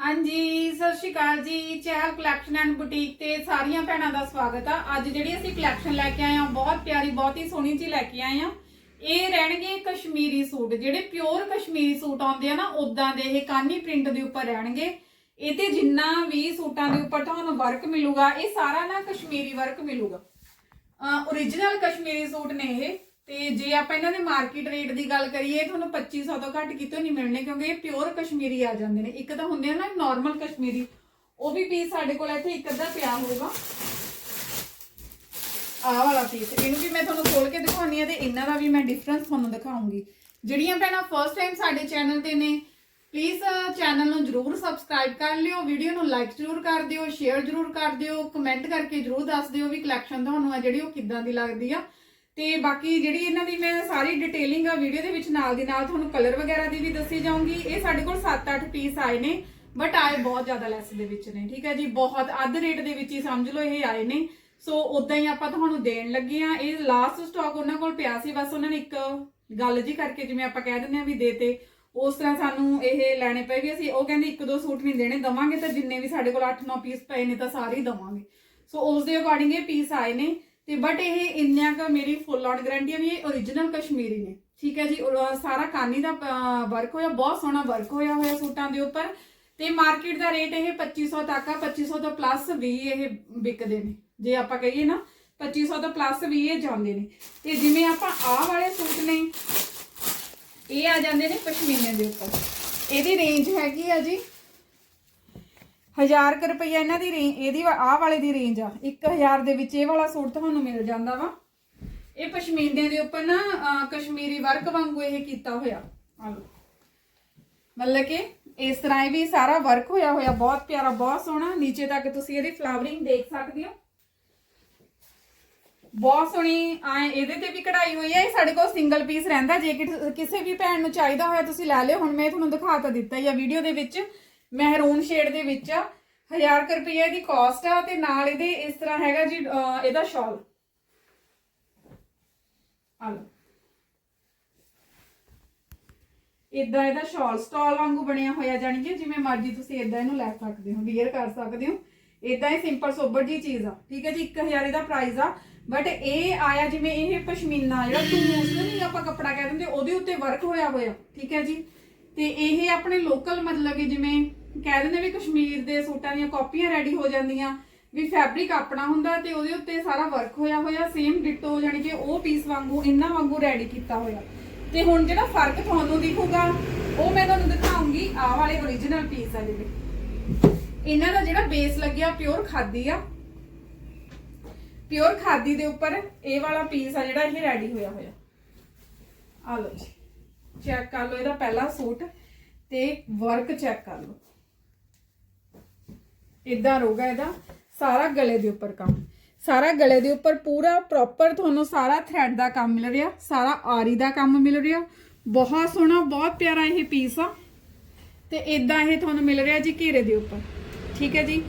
ਹਾਂਜੀ, ਸਤਿ ਸ਼੍ਰੀ ਅਕਾਲ ਜੀ। ਚਹਿਲ ਕਲੈਕਸ਼ਨ ਐਂਡ ਬੁਟੀਕ ਤੇ ਸਾਰੀਆਂ ਭੈਣਾਂ ਦਾ ਸਵਾਗਤ ਆ। ਅੱਜ ਜਿਹੜੀ ਅਸੀਂ ਕਲੈਕਸ਼ਨ ਲੈ ਕੇ ਆਏ ਆ ਬਹੁਤ ਪਿਆਰੀ, ਬਹੁਤ ਹੀ ਸੋਹਣੀ ਜੀ ਲੈ ਕੇ ਆਏ ਆ ਇਹ ਰਹਿਣਗੇ ਕਸ਼ਮੀਰੀ ਸੂਟ। ਜਿਹੜੇ ਪਿਓਰ ਕਸ਼ਮੀਰੀ ਸੂਟ ਆਉਂਦੇ ਆ ਨਾ ਉਦਾਂ ਦੇ ਇਹ ਕਾਨੀ ਪ੍ਰਿੰਟ ਦੇ ਉੱਪਰ ਰਹਿਣਗੇ। ਇਹ ਤੇ ਜਿੰਨਾ ਵੀ ਸੂਟਾਂ ਦੇ ਉੱਪਰ ਤੁਹਾਨੂੰ ਵਰਕ ਮਿਲੂਗਾ, ਇਹ ਸਾਰਾ ਨਾ ਕਸ਼ਮੀਰੀ ਵਰਕ ਮਿਲੂਗਾ। ਓਰੀਜਨਲ ਕਸ਼ਮੀਰੀ ਸੂਟ ਨੇ ਇਹ। ਤੇ ਜੇ ਆਪਾਂ ਇਹਨਾਂ ਦੇ ਮਾਰਕੀਟ ਰੇਟ ਦੀ ਗੱਲ ਕਰੀਏ ਤੁਹਾਨੂੰ 2500 ਤੋਂ ਘੱਟ ਕਿਤੋਂ ਨਹੀਂ ਮਿਲਣੇ, ਕਿਉਂਕਿ ਇਹ ਪਿਓਰ ਕਸ਼ਮੀਰੀ ਆ ਜਾਂਦੇ ਨੇ। ਇੱਕ ਤਾਂ ਹੁੰਦੇ ਆ ਨਾ ਨਾਰਮਲ ਕਸ਼ਮੀਰੀ, ਉਹ ਵੀ ਪੀਸ ਸਾਡੇ ਕੋਲ ਇੱਥੇ ਇੱਕ ਅੱਧਾ ਪਿਆ ਹੋਊਗਾ। ਆਹ ਵਾਲਾ ਪੀਸ ਇਹਨੂੰ ਵੀ ਮੈਂ ਤੁਹਾਨੂੰ ਖੋਲ ਕੇ ਦਿਖਾਉਣੀ ਆ ਤੇ ਇਹਨਾਂ ਦਾ ਵੀ ਮੈਂ ਡਿਫਰੈਂਸ ਤੁਹਾਨੂੰ ਦਿਖਾਉਂਗੀ। ਜਿਹੜੀਆਂ ਭੈਣਾਂ ਫਰਸਟ ਟਾਈਮ ਸਾਡੇ ਚੈਨਲ ਤੇ ਨੇ ਪਲੀਜ਼ ਚੈਨਲ ਨੂੰ ਜਰੂਰ ਸਬਸਕ੍ਰਾਈਬ ਕਰ ਲਿਓ ਵੀਡੀਓ ਨੂੰ ਲਾਈਕ ਜਰੂਰ ਕਰ ਦਿਓ ਸ਼ੇਅਰ ਜਰੂਰ ਕਰ ਦਿਓ ਕਮੈਂਟ ਕਰਕੇ ਜਰੂਰ ਦੱਸ ਦਿਓ ਵੀ ਕਲੈਕਸ਼ਨ ਤੁਹਾਨੂੰ ਆ ਜਿਹੜੀ ਉਹ ਕਿੱਦਾਂ ਦੀ ਲੱਗਦੀ ਆ। ਤੇ ਬਾਕੀ ਜਿਹੜੀ ਇਹਨਾਂ ਦੀ ਮੈਂ ਸਾਰੀ ਡਿਟੇਲਿੰਗ ਆ ਵੀਡੀਓ ਦੇ ਵਿੱਚ ਨਾਲ ਦੀ ਨਾਲ ਤੁਹਾਨੂੰ ਕਲਰ ਵਗੈਰਾ ਦੀ ਵੀ ਦੱਸੀ ਜਾਊਂਗੀ। ਇਹ ਸਾਡੇ ਕੋਲ 7-8 ਪੀਸ ਆਏ ਨੇ ਬਟ ਆਏ ਬਹੁਤ ਜ਼ਿਆਦਾ ਲੈਸ ਦੇ ਵਿੱਚ ਨੇ, ਠੀਕ ਹੈ ਜੀ? ਬਹੁਤ ਅੱਧ ਰੇਟ ਦੇ ਵਿੱਚ ਹੀ ਸਮਝ ਲਓ ਇਹ ਆਏ ਨੇ। ਸੋ ਉਦਾਂ ਹੀ ਆਪਾਂ ਤੁਹਾਨੂੰ ਦੇਣ ਲੱਗੇ ਆ ਇਹ ਲਾਸਟ ਸਟਾਕ ਉਹਨਾਂ ਕੋਲ ਪਿਆ ਸੀ, ਬਸ ਉਹਨਾਂ ਨੇ ਇੱਕ ਗੱਲ ਜੀ ਕਰਕੇ ਜਿਵੇਂ ਆਪਾਂ ਕਹਿ ਦਿੰਦੇ ਆ ਵੀ ਦੇਤੇ। ਉਸ ਤਰ੍ਹਾਂ ਸਾਨੂੰ ਇਹ ਲੈਣੇ ਪਏ ਵੀ ਅਸੀਂ, ਉਹ ਕਹਿੰਦੇ ਇੱਕ ਦੋ ਸੂਟ ਨਹੀਂ ਦੇਣੇ, ਦਵਾਂਗੇ ਤਾਂ ਜਿੰਨੇ ਵੀ ਸਾਡੇ ਕੋਲ 8-9 ਪੀਸ ਪਏ ਨੇ ਤਾਂ ਸਾਰੇ ਹੀ ਦਵਾਂਗੇ। ਸੋ ਉਸ ਦੇ ਅਕੋਰਡਿੰਗ ਇਹ ਪੀਸ ਆਏ ਨੇ। ਤੇ ਬਟ ਇਹ ਇੰਨਾ ਕੁ ਮੇਰੀ ਫੁੱਲ ਔਨ ਗਾਰੰਟੀ ਹੈ ਵੀ ਇਹ origignal ਕਸ਼ਮੀਰੀ ਨੇ। ਠੀਕ ਹੈ ਜੀ ਸਾਰਾ ਕਾਨੀ ਦਾ ਵਰਕ ਹੋਇਆ, ਬਹੁਤ ਸੋਹਣਾ ਵਰਕ ਹੋਇਆ ਹੋਇਆ ਸੂਟਾਂ ਦੇ ਉੱਪਰ। ਤੇ ਮਾਰਕੀਟ ਦਾ ਰੇਟ ਇਹ 2500 ਤੱਕ ਆ 2500 ਤੋਂ ਪਲੱਸ ਵੀ ਇਹ ਵਿਕਦੇ ਨੇ। ਜੇ ਆਪਾਂ ਕਹੀਏ ਨਾ 2500 ਤੋਂ ਪਲੱਸ ਵੀ ਇਹ ਜਾਂਦੇ ਨੇ। ਤੇ ਜਿਵੇਂ ਆਪਾਂ ਆਹ ਵਾਲੇ ਸੂਟ ਨੇ, ਇਹ ਆ ਜਾਂਦੇ ਨੇ ਪਸ਼ਮੀਨੇ ਦੇ ਉੱਪਰ। ਇਹਦੀ ਰੇਂਜ ਹੈਗੀ ਆ ਜੀ 1000 ਕੁ ਰੁਪਈਆ ਇਹਨਾਂ ਦੀ ਰੇਂਜ ਇਹਦੀ ਵਾ- ਆਹ ਵਾਲੇ ਦੀ ਰੇਂਜ ਆ। 1000 ਦੇ ਵਿੱਚ ਇਹ ਵਾਲਾ ਸੂਟ ਤੁਹਾਨੂੰ ਮਿਲ ਜਾਂਦਾ ਵਾ। ਇਹ ਪਸ਼ਮੀਨੇ ਦੇ ਉੱਪਰ ਨਾ ਅਹ, ਕਸ਼ਮੀਰੀ ਵਰਕ ਵਾਂਗੂ ਇਹ ਕੀਤਾ ਹੋਇਆ। ਆ ਲਓ। ਮਤਲਬ ਕਿ ਇਸ ਤਰ੍ਹਾਂ ਇਹ ਵੀ ਸਾਰਾ ਵਰਕ ਹੋਇਆ ਹੋਇਆ। ਬਹੁਤ ਪਿਆਰਾ ਬਹੁਤ ਸੋਹਣਾ। ਨੀਚੇ ਤੱਕ ਤੁਸੀਂ ਇਹਦੀ ਫਲਾਵਰਿੰਗ ਦੇਖ ਸਕਦੇ ਹੋ। ਬਹੁਤ ਸੋਹਣੀ ਆ ਇਹਦੇ ਤੇ ਵੀ ਕਢਾਈ ਹੋਈ ਹੈ। ਇਹ ਸਾਡੇ ਕੋਲ ਸਿੰਗਲ ਪੀਸ ਰਹਿੰਦਾ। ਜੇ ਕਿ ਕਿਸੇ ਵੀ ਭੈਣ ਨੂੰ ਚਾਹੀਦਾ ਹੋਇਆ ਤੁਸੀਂ ਲੈ ਲਿਓ। ਹੁਣ ਮੈਂ ਤੁਹਾਨੂੰ ਦਿਖਾ ਤਾਂ ਦਿੱਤਾ ਹੀ ਆ ਵੀਡੀਓ ਦੇ ਵਿੱਚ। ਮਹਿਰੂਨ ਸ਼ੇਡ ਦੇ ਵਿੱਚ ਆ। 1000 ਰੁਪਏ ਦੀ ਕਾਸਟ ਆ ਤੇ ਨਾਲ ਇਹਦੇ ਇਸ ਤਰ੍ਹਾਂ ਹੈਗਾ ਜੀ, ਅਹ, ਇਹਦਾ ਸ਼ਾਲ ਆ ਲਓ। ਇਦਾਂ ਇਹਦਾ ਸ਼ਾਲ ਸਟਾਲ ਵਾਂਗੂ ਬਣਿਆ ਹੋਇਆ ਜਾਣੀ ਕਿ ਜਿਵੇਂ ਮਰਜ਼ੀ ਤੁਸੀਂ ਇਦਾਂ ਇਹਨੂੰ ਲੈ ਸਕਦੇ ਹੋ ਵੇਅਰ ਕਰ ਸਕਦੇ ਹੋ। ਇਦਾਂ ਹੀ ਸਿੰਪਲ ਸੋਬਰ ਜੀ ਚੀਜ਼ ਆ। ਠੀਕ ਹੈ ਜੀ 1000 ਇਹਦਾ ਪ੍ਰਾਈਸ ਆ। ਬਟ ਇਹ ਆਇਆ ਜਿਵੇਂ ਇਹ ਪਸ਼ਮੀਨਾ, ਜਿਹੜਾ ਟੂਸ ਨਹੀਂ ਆਪਾਂ ਕੱਪੜਾ ਕਹਿ ਦਿੰਦੇ, ਉਹਦੇ ਉੱਤੇ ਵਰਕ ਹੋਇਆ ਹੋਇਆ। ਠੀਕ ਹੈ ਜੀ। ਤੇ ਇਹ ਆਪਣੇ ਲੋਕਲ ਮਤਲਬ ਕਿ ਜਿਵੇਂ ਕਹਿ ਦਿੰਦੇ ਵੀ ਕਸ਼ਮੀਰ ਦੇ ਸੂਟਾਂ ਦੀਆਂ ਕਾਪੀਆਂ ਰੈਡੀ ਹੋ ਜਾਂਦੀਆਂ, ਵੀ ਫੈਬਰਿਕ ਆਪਣਾ ਹੁੰਦਾ ਤੇ ਉਹਦੇ ਉੱਤੇ ਸਾਰਾ ਵਰਕ ਹੋਇਆ ਹੋਇਆ ਸੇਮ ਡਿਟੋ ਜਾਨੀ ਕਿ ਉਹ ਪੀਸ ਵਾਂਗੂ ਇਹਨਾਂ ਵਾਂਗੂ ਰੈਡੀ ਕੀਤਾ ਹੋਇਆ। ਤੇ ਹੁਣ ਜਿਹੜਾ ਫ਼ਰਕ ਤੁਹਾਨੂੰ ਦਿਖੂਗਾ, ਉਹ ਮੈਂ ਤੁਹਾਨੂੰ ਦਿਖਾਉਂਗੀ ਆਹ ਵਾਲੇ origignal ਪੀਸ ਆ ਜਿਹੜੇ ਇਹਨਾਂ ਦਾ ਜਿਹੜਾ ਬੇਸ ਲੱਗਿਆ ਪਿਓਰ ਖਾਦੀ ਆ। ਪਿਓਰ ਖਾਦੀ ਦੇ ਉੱਪਰ ਇਹ ਵਾਲਾ ਪੀਸ ਆ ਜਿਹੜਾ ਇਹ ਰੈਡੀ ਹੋਇਆ ਹੋਇਆ। ਆ ਲਓ ਜੀ ਚੈੱਕ ਕਰ ਲਓ ਇਹਦਾ ਪਹਿਲਾ ਸੂਟ ਤੇ ਵਰਕ ਚੈੱਕ ਕਰ ਲਓ। ਇਦਾਂ ਰਹੂਗਾ ਇਹਦਾ, ਸਾਰਾ ਗਲੇ ਦੇ ਉੱਪਰ ਕੰਮ। ਸਾਰਾ ਗਲੇ ਦੇ ਉੱਪਰ ਪੂਰਾ ਪ੍ਰੋਪਰ ਤੁਹਾਨੂੰ ਸਾਰਾ ਥ੍ਰੈਡ ਦਾ ਕੰਮ ਮਿਲ ਰਿਹਾ, ਸਾਰਾ ਆਰੀ ਦਾ ਕੰਮ ਮਿਲ ਰਿਹਾ। ਬਹੁਤ ਸੋਹਣਾ, ਬਹੁਤ ਪਿਆਰਾ ਇਹ ਪੀਸ ਆ। ਤੇ ਇਦਾਂ ਇਹ ਤੁਹਾਨੂੰ ਮਿਲ ਰਿਹਾ ਜੀ ਘੇਰੇ ਦੇ ਉੱਪਰ। ਠੀਕ ਹੈ ਜੀ?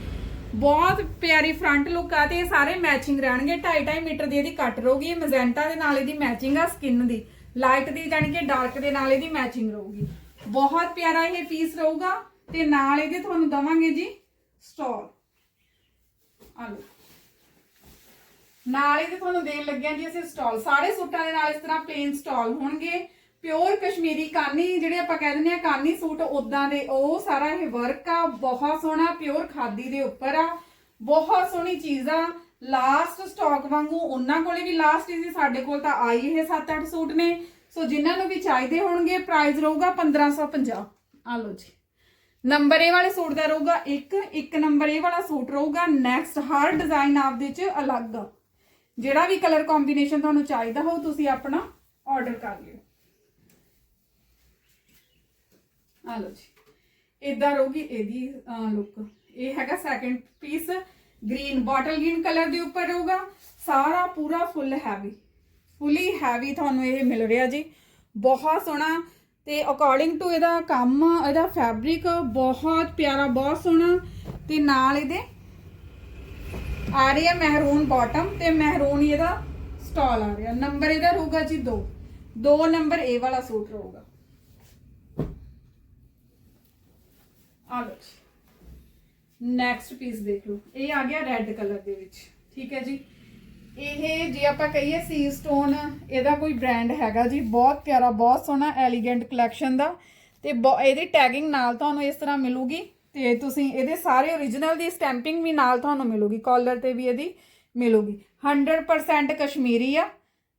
ਬਹੁਤ ਪਿਆਰੀ ਫਰੰਟ ਲੁੱਕ ਆ ਤੇ ਇਹ ਸਾਰੇ ਮੈਚਿੰਗ ਰਹਿਣਗੇ। 2.5 ਮੀਟਰ ਦੀ ਇਹਦੀ ਕੱਟ ਰਹੂਗੀ, ਇਹ ਮੈਜੈਂਟਾ ਦੇ ਨਾਲ ਇਹਦੀ ਮੈਚਿੰਗ ਆ ਸਕਿਨ ਦੀ। ਲਾਈਟ ਦੀ ਜਾਨੀ ਕਿ ਡਾਰਕ ਦੇ ਨਾਲ ਇਹਦੀ ਮੈਚਿੰਗ ਰਹੂਗੀ। ਬਹੁਤ ਪਿਆਰਾ ਇਹ ਪੀਸ ਰਹੂਗਾ ਤੇ ਨਾਲ ਇਹਦੇ ਤੁਹਾਨੂੰ ਦਵਾਂਗੇ ਜੀ ਸਟਾਲ ਆ ਲਓ ਨਾਲ ਇਹਦੇ ਤੁਹਾਨੂੰ ਦੇਣ ਲੱਗਿਆ ਜੀ ਅਸੀਂ ਸਟਾਲ। ਸਾਰੇ ਸੂਟਾਂ ਦੇ ਨਾਲ ਇਸ ਤਰ੍ਹਾਂ ਪਲੇਨ ਸਟਾਲ ਹੋਣਗੇ। ਪਿਓਰ ਕਸ਼ਮੀਰੀ ਕਾਨੀ, ਜਿਹੜੇ ਆਪਾਂ ਕਹਿ ਦਿੰਦੇ ਆ ਕਾਨੀ ਸੂਟ ਉਦਾਂ ਦੇ ਉਹ ਸਾਰਾ ਇਹ ਵਰਕ ਆ। ਬਹੁਤ ਸੋਹਣਾ ਪਿਓਰ ਖਾਦੀ ਦੇ ਉੱਪਰ ਆ। ਬਹੁਤ ਸੋਹਣੀ ਚੀਜ਼ ਆ। ਲਾਸਟ ਸਟਾਕ ਵਾਂਗੂ ਉਹਨਾਂ ਕੋਲੇ ਵੀ ਲਾਸਟ ਹੀ ਸੀ। ਸਾਡੇ ਕੋਲ ਤਾਂ ਆਈ ਇਹ 7-8 ਸੂਟ ਨੇ। ਸੋ ਜਿਨ੍ਹਾਂ ਨੂੰ ਵੀ ਚਾਹੀਦੇ ਹੋਣਗੇ ਪ੍ਰਾਈਸ ਰਹੂਗਾ 1550 ਆ ਲਓ ਜੀ। ਨੰਬਰ ਇਹ ਵਾਲੇ ਸੂਟ ਦਾ ਰਹੂਗਾ ਇੱਕ ਇੱਕ ਨੰਬਰ ਇਹ ਵਾਲਾ ਸੂਟ ਰਹੂਗਾ ਨੈਕਸਟ ਹਰ ਡਿਜ਼ਾਈਨ ਆਪਦੇ ਚ ਅਲੱਗ। ਜਿਹੜਾ ਵੀ ਕਲਰ ਕੰਬੀਨੇਸ਼ਨ ਤੁਹਾਨੂੰ ਚਾਹੀਦਾ ਹੋ ਤੁਸੀਂ ਆਪਣਾ ਆਰਡਰ ਕਰ ਲਿਓ। ਆ ਲਓ ਜੀ। ਇਦਾਂ ਰਹੂਗੀ ਇਹਦੀ ਲੁੱਕ ਇਹ ਹੈਗਾ second piece green bottle green colour ਦੇ ਉੱਪਰ ਰਹੂਗਾ। ਸਾਰਾ ਪੂਰਾ ਫੁੱਲ ਹੈਵੀ ਫੁੱਲੀ ਹੈਵੀ ਤੁਹਾਨੂੰ ਇਹ ਮਿਲ ਰਿਹਾ ਜੀ। ਬਹੁਤ ਸੋਹਣਾ ਤੇ ਅਕੋਰਡਿੰਗ ਟੂ ਇਹਦਾ ਕੰਮ, ਇਹਦਾ ਫੈਬਰਿਕ ਬਹੁਤ ਪਿਆਰਾ, ਬਹੁਤ ਸੋਹਣਾ ਤੇ ਨਾਲ ਇਹਦੇ ਆ ਰਹੀ ਹੈ ਮਹਿਰੂਨ ਬਾਟਮ ਤੇ ਮਹਿਰੂਨ ਹੀ ਇਹਦਾ ਸਟਾਲ ਆ ਰਿਹਾ। ਨੰਬਰ ਇਹਦਾ ਰਹੂਗਾ ਜੀ 2 2 ਨੰਬਰ ਇਹ ਵਾਲਾ ਸੂਟ ਰਹੂਗਾ। ਆ ਲਓ ਜੀ। ਨੈਕਸਟ ਪੀਸ ਦੇਖ ਲਓ। ਇਹ ਆ ਗਿਆ ਰੈੱਡ ਕਲਰ ਦੇ ਵਿੱਚ। ਠੀਕ ਹੈ ਜੀ। ਇਹ ਜੇ ਆਪਾਂ ਕਹੀਏ ਸੀ ਸਟੋਨ ਇਹਦਾ ਕੋਈ ਬ੍ਰਾਂਡ ਹੈਗਾ ਜੀ, ਬਹੁਤ ਪਿਆਰਾ, ਬਹੁਤ ਸੋਹਣਾ ਐਲੀਗੈਂਟ ਕਲੈਕਸ਼ਨ ਦਾ। ਤੇ ਬਹੁ- ਇਹਦੀ ਟੈਗਿੰਗ ਨਾਲ ਤੁਹਾਨੂੰ ਇਸ ਤਰ੍ਹਾਂ ਮਿਲੂਗੀ। ਤੇ ਤੁਸੀਂ ਇਹਦੇ ਸਾਰੇ origignal ਦੀ ਸਟੈਂਪਿੰਗ ਵੀ ਨਾਲ ਤੁਹਾਨੂੰ ਮਿਲੂਗੀ ਕਾਲਰ ਤੇ ਵੀ ਇਹਦੀ ਮਿਲੂਗੀ। 100% ਕਸ਼ਮੀਰੀ ਆ,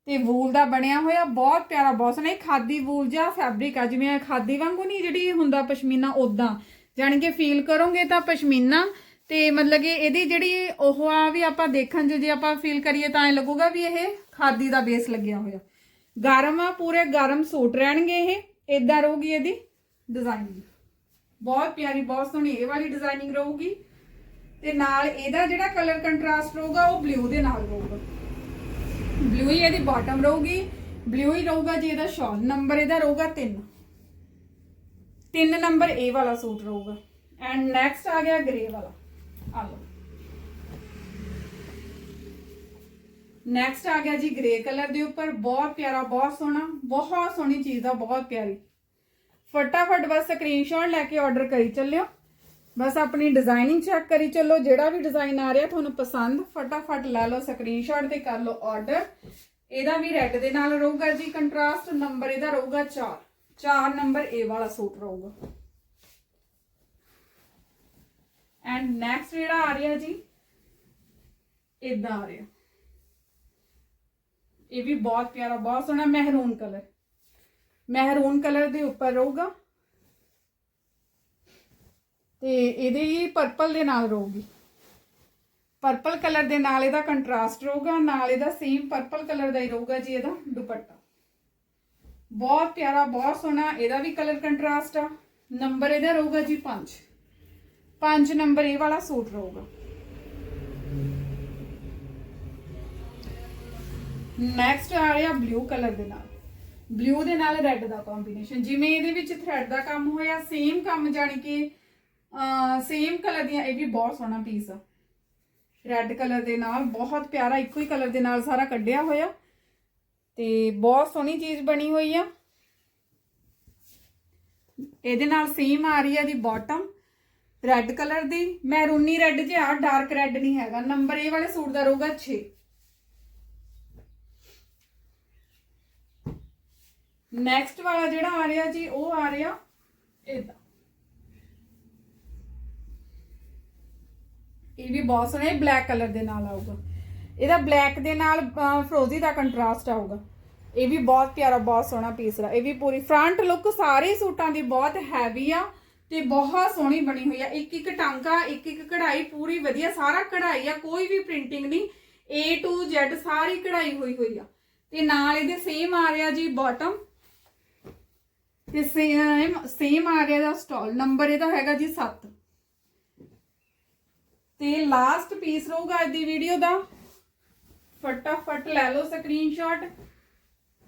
ਤੇ ਵੂਲ ਦਾ ਬਣਿਆ ਹੋਇਆ, ਬਹੁਤ ਪਿਆਰਾ, ਬਹੁਤ ਸੋਹਣਾ। ਇਹ ਖਾਦੀ ਵੂਲ ਜਾਂ ਫੈਬਰਿਕ ਆ, ਜਿਵੇਂ ਖਾਦੀ ਵਾਂਗੂ ਨਹੀਂ ਜਿਹੜੀ ਹੁੰਦਾ ਪਸ਼ਮੀਨਾ ਉਦਾਂ ਜਾਣੀ ਕਿ ਫੀਲ ਕਰੋਗੇ ਤਾਂ ਪਸ਼ਮੀਨਾ ਤੇ ਮਤਲਬ ਕਿ ਇਹਦੀ ਜਿਹੜੀ ਉਹ ਆ ਵੀ ਆਪਾਂ ਦੇਖਣ 'ਚ ਜੇ ਆਪਾਂ ਫੀਲ ਕਰੀਏ ਤਾਂ ਐ ਲੱਗੂਗਾ ਵੀ ਇਹ ਖਾਦੀ ਦਾ ਬੇਸ ਲੱਗਿਆ ਹੋਇਆ। ਗਰਮ ਆ, ਪੂਰੇ ਗਰਮ ਸੂਟ ਰਹਿਣਗੇ ਇਹ ਇਦਾਂ ਰਹੂਗੀ ਇਹਦੀ ਡਿਜ਼ਾਈਨਿੰਗ ਬਹੁਤ ਪਿਆਰੀ, ਬਹੁਤ ਸੋਹਣੀ ਇਹ ਵਾਲੀ ਡਿਜ਼ਾਈਨਿੰਗ ਰਹੂਗੀ। ਤੇ ਨਾਲ ਇਹਦਾ ਜਿਹੜਾ ਕਲਰ ਕੰਟਰਾਸਟ ਰਹੂਗਾ, ਉਹ ਬਲੂ ਦੇ ਨਾਲ ਰਹੂਗਾ। ਬਲੂ ਹੀ ਇਹਦੀ ਬਾਟਮ ਰਹੂਗੀ ਬਲੂ ਹੀ ਰਹੂਗਾ ਜੀ ਇਹਦਾ ਸ਼ਾਲ ਨੰਬਰ ਇਹਦਾ ਰਹੂਗਾ 3 3 ਨੰਬਰ ਇਹ ਵਾਲਾ ਸੂਟ ਰਹੂਗਾ। ਐਂਡ ਨੈਕਸਟ ਆ ਗਿਆ ਗ੍ਰੇ ਵਾਲਾ। ਆ ਲਓ ਨੈਕਸਟ ਆ ਗਿਆ ਜੀ ਗ੍ਰੇ ਕਲਰ ਦੇ ਉੱਪਰ। ਬਹੁਤ ਪਿਆਰਾ, ਬਹੁਤ ਸੋਹਣਾ, ਬਹੁਤ ਸੋਹਣੀ ਚੀਜ਼ ਆ, ਬਹੁਤ ਪਿਆਰੀ। ਫਟਾਫਟ ਬਸ ਸਕਰੀਨਸ਼ਾਟ ਲੈ ਕੇ ਆਰਡਰ ਕਰੀ ਚੱਲਿਓ। ਬਸ ਆਪਣੀ ਡਿਜ਼ਾਈਨਿੰਗ ਚੈੱਕ ਕਰੀ ਚੱਲੋ। ਜਿਹੜਾ ਵੀ ਡਿਜ਼ਾਈਨ ਆ ਰਿਹਾ ਤੁਹਾਨੂੰ ਪਸੰਦ, ਫਟਾਫਟ ਲੈ ਲਓ ਸਕਰੀਨਸ਼ਾਟ ਤੇ ਕਰ ਲਓ ਆਰਡਰ ਇਹਦਾ ਵੀ ਰੈੱਡ ਦੇ ਨਾਲ ਰਹੂਗਾ ਜੀ। ਕੰਟਰਾਸਟ ਨੰਬਰ ਇਹਦਾ ਰਹੂਗਾ 4 4 ਨੰਬਰ ਇਹ ਵਾਲਾ ਸੂਟ ਰਹੂਗਾ। ਐਂਡ ਨੈਕਸਟ ਜਿਹੜਾ ਆ ਰਿਹਾ ਜੀ ਇਦਾਂ ਆ ਰਿਹਾ। ਇਹ ਵੀ ਬਹੁਤ ਪਿਆਰਾ, ਬਹੁਤ ਸੋਹਣਾ ਮਹਿਰੂਨ ਕਲਰ। ਮਹਿਰੂਨ ਕਲਰ ਦੇ ਉੱਪਰ ਰਹੂਗਾ। ਤੇ ਇਹਦੇ ਹੀ ਪਰਪਲ ਦੇ ਨਾਲ ਰਹੂਗੀ। ਪਰਪਲ ਕਲਰ ਦੇ ਨਾਲ ਇਹਦਾ ਕੰਟਰਾਸਟ ਰਹੂਗਾ, ਨਾਲ ਇਹਦਾ ਸੇਮ ਪਰਪਲ ਕਲਰ ਦਾ ਹੀ ਰਹੂਗਾ ਜੀ ਇਹਦਾ ਦੁਪੱਟਾ। ਬਹੁਤ ਪਿਆਰਾ, ਬਹੁਤ ਸੋਹਣਾ, ਇਹਦਾ ਵੀ ਕਲਰ ਕੰਟਰਾਸਟ ਆ। ਨੰਬਰ ਇਹਦਾ ਰਹੂਗਾ ਜੀ 5 5 ਨੰਬਰ ਇਹ ਵਾਲਾ ਸੂਟ ਰਹੂਗਾ। ਨੈਕਸਟ ਆ ਰਿਹਾ ਬਲੂ ਕਲਰ ਦੇ ਨਾਲ। ਬਲੂ ਦੇ ਨਾਲ ਰੈੱਡ ਦਾ ਕੰਬੀਨੇਸ਼ਨ ਜਿਵੇਂ ਇਹਦੇ ਵਿੱਚ ਥ੍ਰੈਡ ਦਾ ਕੰਮ ਹੋਇਆ ਸੇਮ ਕੰਮ ਜਾਣੀ ਕਿ ਸੇਮ ਕਲਰ ਦੀਆਂ, ਇਹ ਵੀ ਬਹੁਤ ਸੋਹਣਾ ਪੀਸ ਆ। ਰੈੱਡ ਕਲਰ ਦੇ ਨਾਲ ਬਹੁਤ ਪਿਆਰਾ ਇੱਕੋ ਹੀ ਕਲਰ ਦੇ ਨਾਲ ਸਾਰਾ ਕੱਢਿਆ ਹੋਇਆ। ਤੇ ਬਹੁਤ ਸੋਹਣੀ ਚੀਜ਼ ਬਣੀ ਹੋਈ ਆ। ਇਹਦੇ ਨਾਲ ਸੇਮ ਆ ਰਹੀ ਆ ਦੀ ਬਾਟਮ ਰੈੱਡ ਕਲਰ ਦੀ ਮੈਰੂਨੀ ਰੈੱਡ ਜਿਹਾ ਡਾਰਕ ਰੈੱਡ ਨਹੀਂ ਹੈਗਾ। ਨੰਬਰ ਇਹ ਵਾਲੇ ਸੂਟ ਦਾ ਰਹੂਗਾ 6 ਨੈਕਸਟ ਵਾਲਾ ਜਿਹੜਾ ਆ ਰਿਹਾ ਜੀ, ਉਹ ਆ ਰਿਹਾ ਇਦਾਂ ਇਹ ਵੀ ਬਹੁਤ ਸੋਹਣਾ, ਇਹ ਬਲੈਕ ਕਲਰ ਦੇ ਨਾਲ ਆਊਗਾ। ਇਹਦਾ ਬਲੈਕ ਦੇ ਨਾਲ ਫਰੋਜ਼ੀ ਦਾ ਕੰਟਰਾਸਟ ਆਊਗਾ। ਇਹ ਵੀ ਬਹੁਤ ਪਿਆਰਾ, ਬਹੁਤ ਸੋਹਣਾ ਪੀਸ ਰਾ। ਇਹ ਵੀ ਪੂਰੀ ਫਰੰਟ ਲੁੱਕ ਸਾਰੇ ਸੂਟਾਂ ਦੀ ਬਹੁਤ ਹੈਵੀ ਆ। ਤੇ ਬਹੁਤ ਸੋਹਣੀ ਬਣੀ ਹੋਈ ਆ। ਇੱਕ ਇੱਕ ਟਾਂਕਾ, ਇੱਕ ਇੱਕ ਕਢਾਈ, ਪੂਰੀ ਵਧੀਆ, ਸਾਰਾ ਕਢਾਈ ਆ, ਕੋਈ ਵੀ ਪ੍ਰਿੰਟਿੰਗ ਨਹੀਂ। A to Z ਸਾਰੀ ਕਢਾਈ ਹੋਈ ਹੋਈ ਆ। ਤੇ ਨਾਲ ਇਹਦੇ ਸੇਮ ਆ ਰਿਹਾ ਜੀ ਬਾਟਮ ਤੇ ਸੇਮ ਸੇਮ ਆ ਰਿਹਾ ਦਾ ਸਟਾਲ ਨੰਬਰ ਇਹਦਾ ਹੈਗਾ ਜੀ 7 ਤੇ ਲਾਸਟ ਪੀਸ ਰਹੂਗਾ ਅੱਜ ਦੀ ਵੀਡੀਓ ਦਾ। ਫਟਾਫਟ ਲੈ ਲਓ ਸਕਰੀਨਸ਼ਾਟ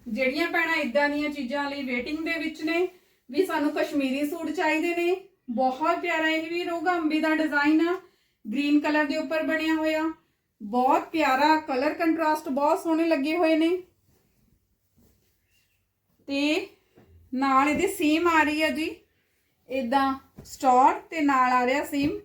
ਜਿਹੜੀਆਂ ਭੈਣਾਂ ਇਦਾਂ ਦੀਆਂ ਚੀਜ਼ਾਂ ਲਈ ਵੇਟਿੰਗ ਦੇ ਵਿੱਚ ਨੇ। ਵੀ ਸਾਨੂੰ ਕਸ਼ਮੀਰੀ ਸੂਟ ਚਾਹੀਦੇ ਨੇ। ਬਹੁਤ ਪਿਆਰਾ ਇਹ ਵੀ ਰਹੂਗਾ ਅੰਬੀ ਦਾ ਡਿਜ਼ਾਈਨ ਆ। ਗ੍ਰੀਨ ਕਲਰ ਦੇ ਉੱਪਰ ਬਣਿਆ ਹੋਇਆ। ਬਹੁਤ ਪਿਆਰਾ ਕਲਰ ਕੰਟਰਾਸਟ ਬਹੁਤ ਸੋਹਣੇ ਲੱਗੇ ਹੋਏ ਨੇ। ਤੇ ਨਾਲ ਇਹਦੇ ਸੇਮ ਆ ਰਹੀ ਹੈ ਜੀ। ਇਦਾਂ ਸਟਾਰ ਤੇ ਨਾਲ ਆ ਰਿਹਾ ਸੇਮ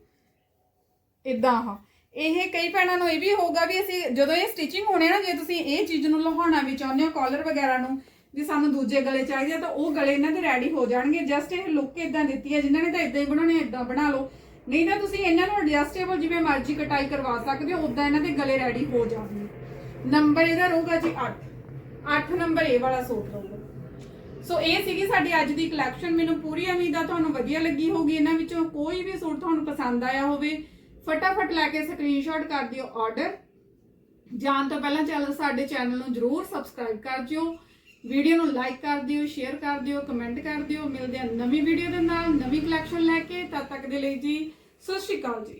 ਇਦਾਂ ਆ ਇਹ ਕਈ ਭੈਣਾਂ ਨੂੰ ਇਹ ਵੀ ਹੋਊਗਾ ਵੀ ਅਸੀਂ ਜਦੋਂ ਇਹ ਸਟਿਚਿੰਗ ਹੋਣੀ ਨਾ, ਜੇ ਤੁਸੀਂ ਇਹ ਚੀਜ਼ ਨੂੰ ਲਹਾਉਣਾ ਵੀ ਚਾਹੁੰਦੇ ਹੋ ਕਾਲਰ ਵਗੈਰਾ ਨੂੰ ਵੀ ਸਾਨੂੰ ਦੂਜੇ ਗਲੇ ਚਾਹੀਦੇ ਆ ਤਾਂ ਉਹ ਗਲੇ ਇਹਨਾਂ ਦੇ ਰੈਡੀ ਹੋ ਜਾਣਗੇ। ਜਸਟ ਇਹ ਲੁੱਕ ਇਦਾਂ ਦਿੱਤੀ ਹੈ, ਜਿਨ੍ਹਾਂ ਨੇ ਤਾਂ ਇਦਾਂ ਹੀ ਬਣਾਉਣੇ ਇਦਾਂ ਬਣਾ ਲਓ। ਨਹੀਂ ਤਾਂ ਤੁਸੀਂ ਇਹਨਾਂ ਨੂੰ ਐਡਜਸਟੇਬਲ ਜਿਵੇਂ ਮਰਜ਼ੀ ਕਟਾਈ ਕਰਵਾ ਸਕਦੇ ਹੋ ਉਦਾਂ ਇਹਨਾਂ ਦੇ ਗਲੇ ਰੈਡੀ ਹੋ ਜਾਣਗੇ। ਨੰਬਰ ਇਹਦਾ ਰਹੂਗਾ ਜੀ 8 8 ਨੰਬਰ ਇਹ ਵਾਲਾ ਸੂਟ ਰਹੂਗਾ ਸੋ ਇਹ ਸੀਗੀ ਸਾਡੀ ਅੱਜ ਦੀ ਕਲੈਕਸ਼ਨ ਮੈਨੂੰ ਪੂਰੀ ਉਮੀਦ ਆ ਤੁਹਾਨੂੰ ਵਧੀਆ ਲੱਗੀ ਹੋਊਗੀ। ਇਹਨਾਂ ਵਿੱਚੋਂ ਕੋਈ ਵੀ ਸੂਟ ਤੁਹਾਨੂੰ ਪਸੰਦ ਆਇਆ ਹੋਵੇ, ਫਟਾਫਟ ਲੈ ਕੇ ਸਕਰੀਨਸ਼ਾਟ ਕਰ ਦਿਓ ਆਰਡਰ ਜਾਣ ਤੋਂ ਪਹਿਲਾਂ ਚੈਨਲ ਸਾਡੇ ਚੈਨਲ ਨੂੰ ਜਰੂਰ ਸਬਸਕ੍ਰਾਈਬ ਕਰ ਦਿਓ। ਵੀਡੀਓ ਨੂੰ ਲਾਈਕ ਕਰ ਦਿਓ ਸ਼ੇਅਰ ਕਰ ਦਿਓ ਕਮੈਂਟ ਕਰ ਦਿਓ। ਮਿਲਦੇ ਹਾਂ ਨਵੀਂ ਵੀਡੀਓ ਦੇ ਨਾਲ, ਨਵੀਂ ਕਲੈਕਸ਼ਨ ਲੈ ਕੇ। ਤਦ ਤੱਕ ਦੇ ਲਈ ਜੀ, ਸਤਿ ਸ਼੍ਰੀ ਅਕਾਲ ਜੀ।